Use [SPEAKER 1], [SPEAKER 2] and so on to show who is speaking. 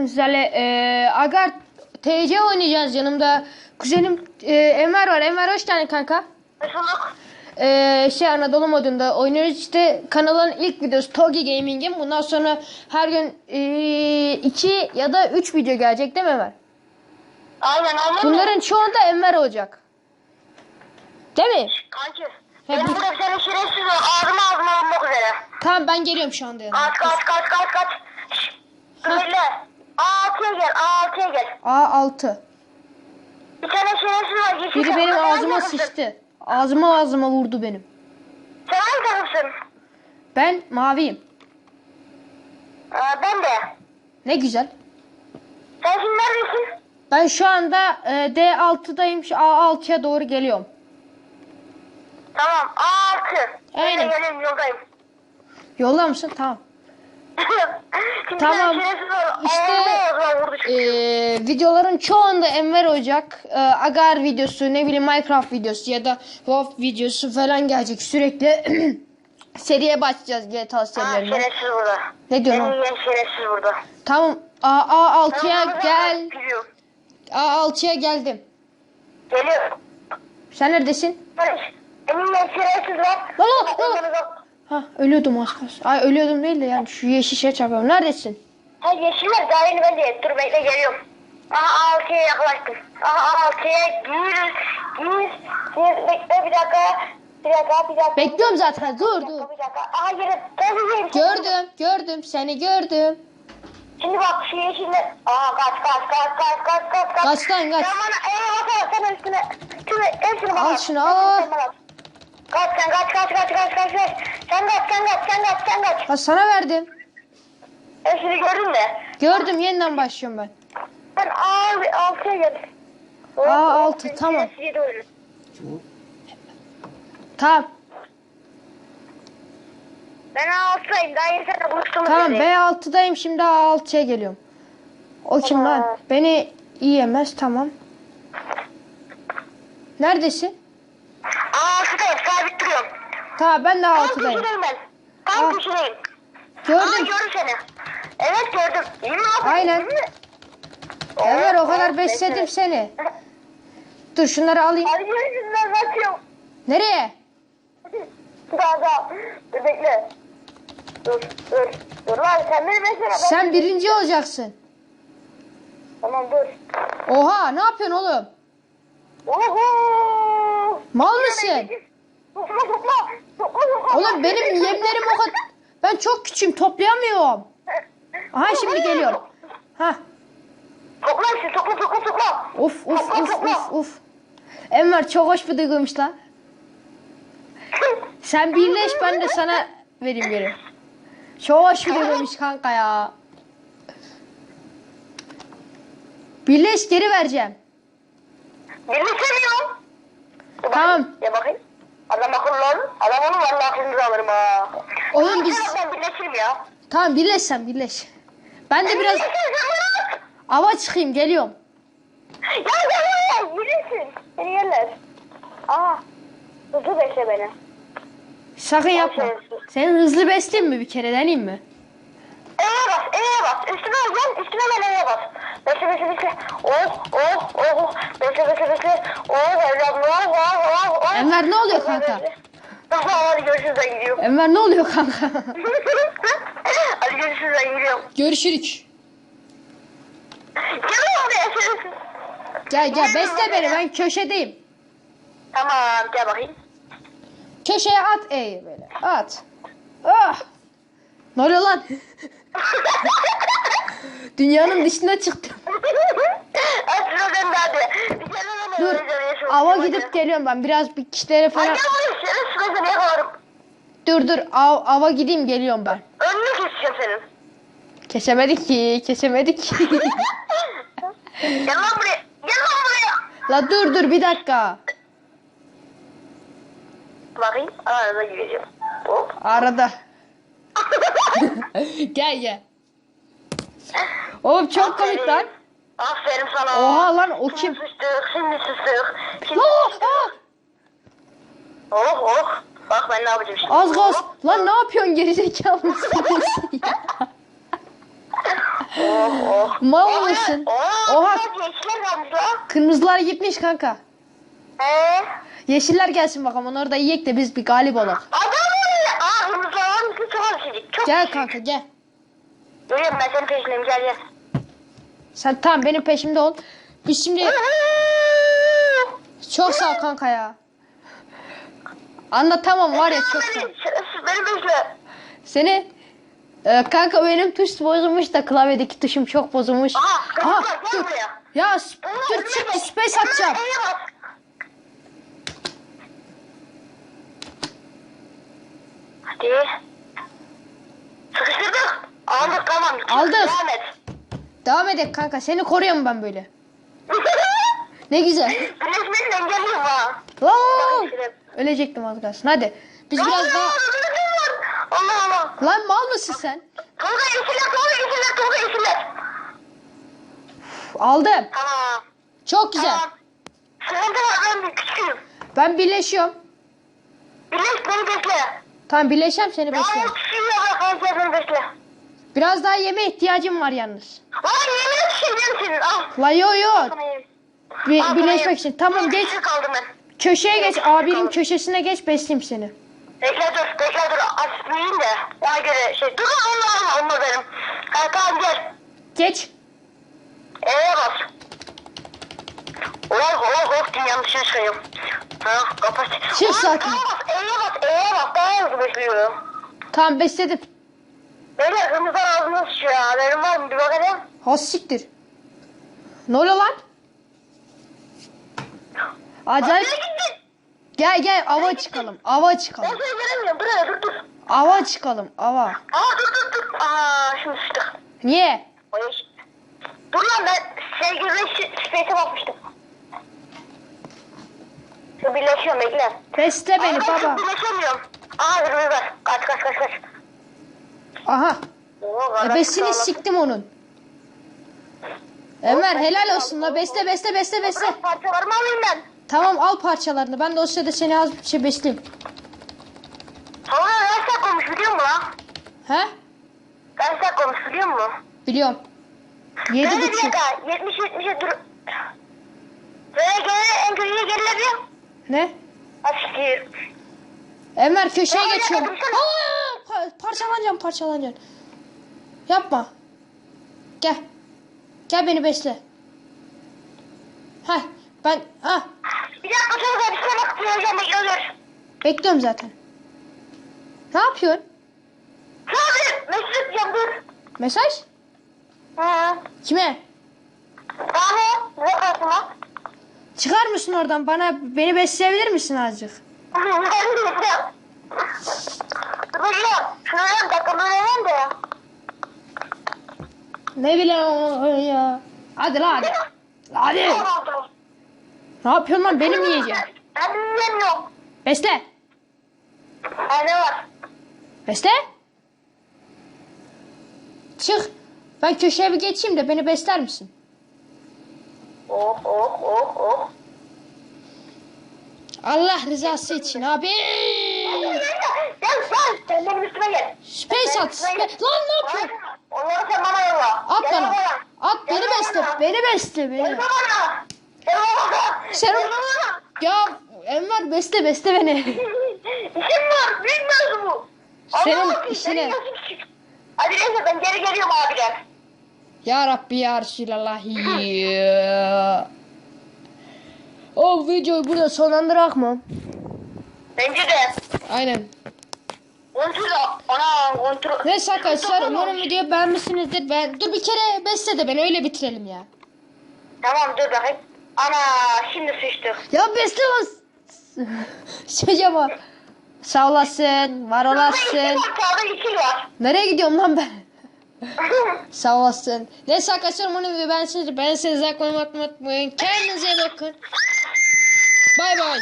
[SPEAKER 1] bugün sizlerle e, Agar TC oynayacağız yanımda. Kuzenim e, Enver var. Enver hoş geldin kanka.
[SPEAKER 2] Hoş bulduk.
[SPEAKER 1] E, şey Anadolu modunda oynuyoruz işte kanalın ilk videosu Togi Gaming'in. Bundan sonra her gün e, iki ya da üç video gelecek değil mi Enver?
[SPEAKER 2] Aynen aynen.
[SPEAKER 1] Bunların çoğunda Enver olacak. Değil mi?
[SPEAKER 2] Kanki. Benim
[SPEAKER 1] bu-
[SPEAKER 2] burada bir tane şerefsiz var. Ağzıma ağzıma almak üzere.
[SPEAKER 1] Tamam ben geliyorum şu anda yanına.
[SPEAKER 2] Kaç kaç kaç kaç kaç. Öyle. A6'ya gel. A6'ya gel.
[SPEAKER 1] A6.
[SPEAKER 2] Bir tane şerefsiz var. Yeşil
[SPEAKER 1] Biri
[SPEAKER 2] takım.
[SPEAKER 1] benim
[SPEAKER 2] Sen hangi
[SPEAKER 1] ağzıma
[SPEAKER 2] takımsın?
[SPEAKER 1] sıçtı. Ağzıma ağzıma vurdu benim.
[SPEAKER 2] Sen hangi takımsın?
[SPEAKER 1] Ben maviyim.
[SPEAKER 2] Aa, ben de.
[SPEAKER 1] Ne güzel.
[SPEAKER 2] Sen şimdi neredesin?
[SPEAKER 1] Ben şu anda e, D6'dayım. Şu A6'ya doğru geliyorum.
[SPEAKER 2] Tamam. A6.
[SPEAKER 1] Aynen.
[SPEAKER 2] Ben de geliyorum yoldayım.
[SPEAKER 1] Yolda mısın? Tamam. Tamam. İşte-. Ee, videoların çoğunda Enver olacak. Ee, Agar videosu, ne bileyim Minecraft videosu ya da WoW videosu falan gelecek sürekli. seriye başlayacağız GTA
[SPEAKER 2] Aa,
[SPEAKER 1] serilerine.
[SPEAKER 2] şerefsiz burada.
[SPEAKER 1] Ne diyorsun oğlum?
[SPEAKER 2] yiyen şerefsiz burada.
[SPEAKER 1] Tamam. A, A6'ya
[SPEAKER 2] Tamam,
[SPEAKER 1] gel.
[SPEAKER 2] Biliyorum.
[SPEAKER 1] A6'ya geldim.
[SPEAKER 2] Geliyor.
[SPEAKER 1] Sen neredesin?
[SPEAKER 2] Yiyen şerefsiz var.
[SPEAKER 1] Lan lan lan. Ha ölüyordum az kalsın. Ay ölüyordum değil de yani şu yeşil şey çarpıyorum. Neredesin?
[SPEAKER 2] Ha yeşiller daha yeni ben de. Dur bekle geliyorum. Aha altıya yaklaştım. Aha altıya gir. Gir. Gir. Bekle bir dakika. Bir dakika bir dakika.
[SPEAKER 1] Bekliyorum zaten. Dur dur.
[SPEAKER 2] bir dakika. Aha de
[SPEAKER 1] Gördüm, gördüm. Seni gördüm.
[SPEAKER 2] Şimdi bak şu yeşiller. Aha kaç kaç kaç kaç kaç kaç kaç.
[SPEAKER 1] Kaç lan, kaç.
[SPEAKER 2] Sen bana eyvallah sen üstüne. Şunu hepsini bana.
[SPEAKER 1] Al şunu, al.
[SPEAKER 2] Kaç sen kaç kaç kaç kaç kaç kaç. Sen kaç sen kaç sen kaç sen kaç.
[SPEAKER 1] Ha sana verdim.
[SPEAKER 2] Hepsini gördün mü?
[SPEAKER 1] Gördüm yeniden başlıyorum ben.
[SPEAKER 2] Ben A altıya geldim.
[SPEAKER 1] Aa, altı, tamam. Tamam.
[SPEAKER 2] Ben A6'dayım. Daha yeni seninle buluştuğumuz
[SPEAKER 1] Tamam
[SPEAKER 2] yerdeyim.
[SPEAKER 1] B6'dayım şimdi A6'ya geliyorum. O kim
[SPEAKER 2] Tamam.
[SPEAKER 1] lan? Beni yiyemez tamam. Neredesin?
[SPEAKER 2] A6'dayım. Sabit duruyorum.
[SPEAKER 1] Tamam ben de
[SPEAKER 2] Tam
[SPEAKER 1] A6'dayım.
[SPEAKER 2] köşedeyim ben. Tam
[SPEAKER 1] Aa. Gördüm.
[SPEAKER 2] gördüm seni. Evet gördüm. İyi mi abi?
[SPEAKER 1] Aynen.
[SPEAKER 2] İyi mi?
[SPEAKER 1] Ömer o
[SPEAKER 2] Evet,
[SPEAKER 1] kadar
[SPEAKER 2] evet,
[SPEAKER 1] besledim
[SPEAKER 2] evet.
[SPEAKER 1] seni. Dur şunları alayım.
[SPEAKER 2] Görüşürüz ben kaçıyorum.
[SPEAKER 1] Nereye?
[SPEAKER 2] Daha daha. Dur bekle. Dur dur. Dur lan sen beni bekleme. Ben...
[SPEAKER 1] Sen birinci olacaksın.
[SPEAKER 2] Tamam dur.
[SPEAKER 1] Oha ne yapıyorsun oğlum?
[SPEAKER 2] Oho.
[SPEAKER 1] Mal mısın?
[SPEAKER 2] Topla topla. Topla topla.
[SPEAKER 1] Oğlum benim yemlerim o kadar... Ben çok küçüğüm toplayamıyorum. Aha şimdi geliyorum. Ha.
[SPEAKER 2] Topla işte topla topla topla.
[SPEAKER 1] Of of of of of. Enver çok hoş bir duyguymuş lan. Sen birleş ben de sana vereyim geri. Çok hoş bir duyguymuş kanka ya. Birleş geri vereceğim.
[SPEAKER 2] Dur
[SPEAKER 1] Tamam.
[SPEAKER 2] Ya bakayım. Adam akıllı ol. Adam olur vallahi aklınızı alırım ha.
[SPEAKER 1] Oğlum biz-
[SPEAKER 2] Ben birleşirim ya.
[SPEAKER 1] Tamam birleş sen birleş. Ben de biraz ava çıkayım geliyorum.
[SPEAKER 2] Ya gel gel Yürüsün. Seni yerler. Aa. Hızlı bekle beni.
[SPEAKER 1] Sakın yapma. Senin hızlı besleyeyim mi bir kere deneyeyim mi?
[SPEAKER 2] E'ye bas, E'ye bas. Üstüme gel, üstüme ben E'ye bas. Bekle, bekle, bekle. Oh, oh, oh. Bekle, bekle, bekle. Oh, evladım, oh, oh, oh.
[SPEAKER 1] Enver ne oluyor kanka?
[SPEAKER 2] Tamam, hadi görüşürüz, ben gidiyorum.
[SPEAKER 1] Enver ne oluyor kanka?
[SPEAKER 2] hadi görüşürüz, ben gidiyorum.
[SPEAKER 1] Görüşürük.
[SPEAKER 2] Gel oraya, şerefsiz.
[SPEAKER 1] Gel gel besle beni ben köşedeyim.
[SPEAKER 2] Tamam, gel bakayım.
[SPEAKER 1] Köşeye at E'yi böyle. At. Ah. Ne oluyor lan? Dünyanın dışına çıktım.
[SPEAKER 2] Hadi şuradan da hadi. Bir kere ben
[SPEAKER 1] Dur. Ava gidip geliyorum ben. Biraz bir kişilere falan.
[SPEAKER 2] yakalarım.
[SPEAKER 1] Dur dur. Av, ava gideyim geliyorum ben.
[SPEAKER 2] Önünü keseceğim senin.
[SPEAKER 1] Kesemedik ki. Kesemedik.
[SPEAKER 2] Gel lan buraya. Gel lan buraya.
[SPEAKER 1] La dur dur bir dakika.
[SPEAKER 2] Bakayım. Arada gireceğim. Hop.
[SPEAKER 1] Arada. gel gel. Oğlum çok komik lan.
[SPEAKER 2] Aferin sana.
[SPEAKER 1] Oha lan, o kim?
[SPEAKER 2] Şimdi sustuk, şimdi sustuk. Şimdi
[SPEAKER 1] Oh,
[SPEAKER 2] sustuk.
[SPEAKER 1] oh.
[SPEAKER 2] Oh oh. Bak ben ne yapacağım şimdi.
[SPEAKER 1] Az gaz.
[SPEAKER 2] Hop.
[SPEAKER 1] Lan ne yapıyorsun gerizekalı mısın?
[SPEAKER 2] Oh oh.
[SPEAKER 1] Mal mısın?
[SPEAKER 2] Oha.
[SPEAKER 1] Oha. Kırmızılar gitmiş kanka.
[SPEAKER 2] He.
[SPEAKER 1] Yeşiller gelsin bakalım. Onları da yiyek de biz bir galip olalım.
[SPEAKER 2] Adam öyle. Aa kırmızı var mısın? Çok alışacak. Çok
[SPEAKER 1] Gel kanka gel.
[SPEAKER 2] Görüyorum ben senin peşindeyim gel gel.
[SPEAKER 1] Sen tamam benim peşimde ol. Biz şimdi çok sağ ol kanka ya. Anlatamam var ya çok sağ ol.
[SPEAKER 2] Şerefsiz beni bekle.
[SPEAKER 1] Seni e, kanka benim tuş bozulmuş da klavyedeki tuşum çok bozulmuş.
[SPEAKER 2] Aha,
[SPEAKER 1] Aha,
[SPEAKER 2] gel
[SPEAKER 1] dur. Ya dur çık space atacağım.
[SPEAKER 2] Hadi. Sıkıştırdık. Tamam.
[SPEAKER 1] Aldık.
[SPEAKER 2] Devam et.
[SPEAKER 1] Devam edelim kanka. Seni koruyorum ben böyle. Ne güzel.
[SPEAKER 2] Birleşmeyi engelliyorum ha.
[SPEAKER 1] Lan! Ölecektim az kalsın. Hadi. Biz biraz
[SPEAKER 2] Allah,
[SPEAKER 1] daha...
[SPEAKER 2] Allah Allah.
[SPEAKER 1] Lan mal mısın sen?
[SPEAKER 2] Tolga yeşiller, Tolga yeşiller, Tolga yeşiller.
[SPEAKER 1] Aldım.
[SPEAKER 2] Tamam.
[SPEAKER 1] Çok güzel.
[SPEAKER 2] Tamam. Sıkıntı var ben küçüğüm.
[SPEAKER 1] Ben birleşiyorum.
[SPEAKER 2] Birleş beni bekle.
[SPEAKER 1] Tamam birleşeceğim seni
[SPEAKER 2] Ben
[SPEAKER 1] bekliyorum.
[SPEAKER 2] küçüğüm ya kanser beni bekle.
[SPEAKER 1] Biraz daha yeme ihtiyacım var yalnız.
[SPEAKER 2] Lan yemin düşüreceğim senin al.
[SPEAKER 1] La yo yo.
[SPEAKER 2] Al,
[SPEAKER 1] birleşmek için. Tamam
[SPEAKER 2] Bir
[SPEAKER 1] geç.
[SPEAKER 2] küçük kaldım ben.
[SPEAKER 1] Köşeye geç. Abinin köşesine geç besleyeyim seni.
[SPEAKER 2] Bekle dur, bekle dur. Açmayayım da. Ona göre şey. Dur alma, onunla benim. Ha tamam gel.
[SPEAKER 1] Geç.
[SPEAKER 2] E'ye bas. Oh oh oh din yanlışına çıkıyorum. Ha kapat.
[SPEAKER 1] Çık
[SPEAKER 2] Ulan,
[SPEAKER 1] sakin.
[SPEAKER 2] tamam, bas, E'ye bas, E'ye bas. Daha hızlı besliyorum.
[SPEAKER 1] Tamam besledim.
[SPEAKER 2] Beyler kırmızılar ağzına sıçıyor ya. Haberin var mı? Bir bakalım.
[SPEAKER 1] Ha siktir. Ne oluyor lan? Acayip.
[SPEAKER 2] Nereye gittin?
[SPEAKER 1] Gel gel ava çıkalım. Ava
[SPEAKER 2] Ben
[SPEAKER 1] çıkalım.
[SPEAKER 2] seni göremiyorum. Buraya dur dur.
[SPEAKER 1] Ava çıkalım. Ava.
[SPEAKER 2] Aa dur dur dur. Aa şimdi sıçtık.
[SPEAKER 1] Niye?
[SPEAKER 2] Oy. Dur lan ben sevgili space'e bakmıştım. Şu birleşiyorum bekle.
[SPEAKER 1] Besle beni
[SPEAKER 2] Aa, ben
[SPEAKER 1] baba.
[SPEAKER 2] Birleşemiyorum. Aa dur dur dur. Kaç kaç kaç kaç.
[SPEAKER 1] Aha. Ebesini siktim onun. Ömer helal olsun la besle besle besle besle.
[SPEAKER 2] Parçalarımı alayım ben.
[SPEAKER 1] Tamam al parçalarını. Ben de o sırada seni az bir şey besleyeyim.
[SPEAKER 2] Sonra dakika olmuş biliyor musun lan?
[SPEAKER 1] He?
[SPEAKER 2] Dakika olmuş biliyor musun?
[SPEAKER 1] Biliyorum. Yedi
[SPEAKER 2] Böyle bir
[SPEAKER 1] buçuk.
[SPEAKER 2] dakika. 70 70'e dur. Böyle geri en köşeye gerilebiliyor.
[SPEAKER 1] Ne?
[SPEAKER 2] Açık
[SPEAKER 1] Ömer köşeye
[SPEAKER 2] Tamam,
[SPEAKER 1] geçiyorum.
[SPEAKER 2] yakaladım,
[SPEAKER 1] Aa, pa- parçalanacağım parçalanacağım. Yapma. Gel. Gel beni besle. Heh ben ha
[SPEAKER 2] Bir dakika sonra bir şey bak. Söyleyeceğim bekliyoruz.
[SPEAKER 1] bekliyorum zaten. Ne yapıyorsun?
[SPEAKER 2] Sonra bir mesaj atacağım dur.
[SPEAKER 1] Mesaj?
[SPEAKER 2] Hı.
[SPEAKER 1] Kime?
[SPEAKER 2] Daha ne lan?
[SPEAKER 1] Çıkar mısın oradan bana beni besleyebilir misin azıcık?
[SPEAKER 2] Bir dakika böyle yiyeyim de.
[SPEAKER 1] Ne bileyim ya. Hadi lan hadi. Hadi. Ne yapıyorsun lan beni mi yiyeceksin?
[SPEAKER 2] Ben yiyemiyorum.
[SPEAKER 1] Besle.
[SPEAKER 2] Ha ne var?
[SPEAKER 1] Besle. Çık. Ben köşeye bir geçeyim de beni besler misin?
[SPEAKER 2] Oh oh oh oh.
[SPEAKER 1] Allah rızası için abi. Space at. Lan ne yapıyorsun?
[SPEAKER 2] Onları sen bana yolla.
[SPEAKER 1] At bana. At beni besle. Beni besle beni. Sen-
[SPEAKER 2] bana.
[SPEAKER 1] Ya Enver besle besle beni.
[SPEAKER 2] İşim var. Bilmiyoruz bu.
[SPEAKER 1] Senin işine-.
[SPEAKER 2] Hadi neyse ben geri geliyorum abiden.
[SPEAKER 1] Ya Rabbi ya Resulallah. O videoyu burada sonlandırak mı?
[SPEAKER 2] Bence de.
[SPEAKER 1] Aynen.
[SPEAKER 2] Kontrol. Ana kontrol.
[SPEAKER 1] Neyse arkadaşlar umarım videoyu beğenmişsinizdir. Ben dur bir kere besle de beni öyle bitirelim ya.
[SPEAKER 2] Tamam dur bakayım. Ana şimdi sıçtık.
[SPEAKER 1] Ya besle lan. Çocuğa bak. Sağ olasın, var olasın. Nereye gidiyorum lan ben? Sağ olasın. Neyse arkadaşlar umarım videoyu beğenmişsinizdir. Ben size like unutmayın. Kendinize iyi bakın. Bay bay.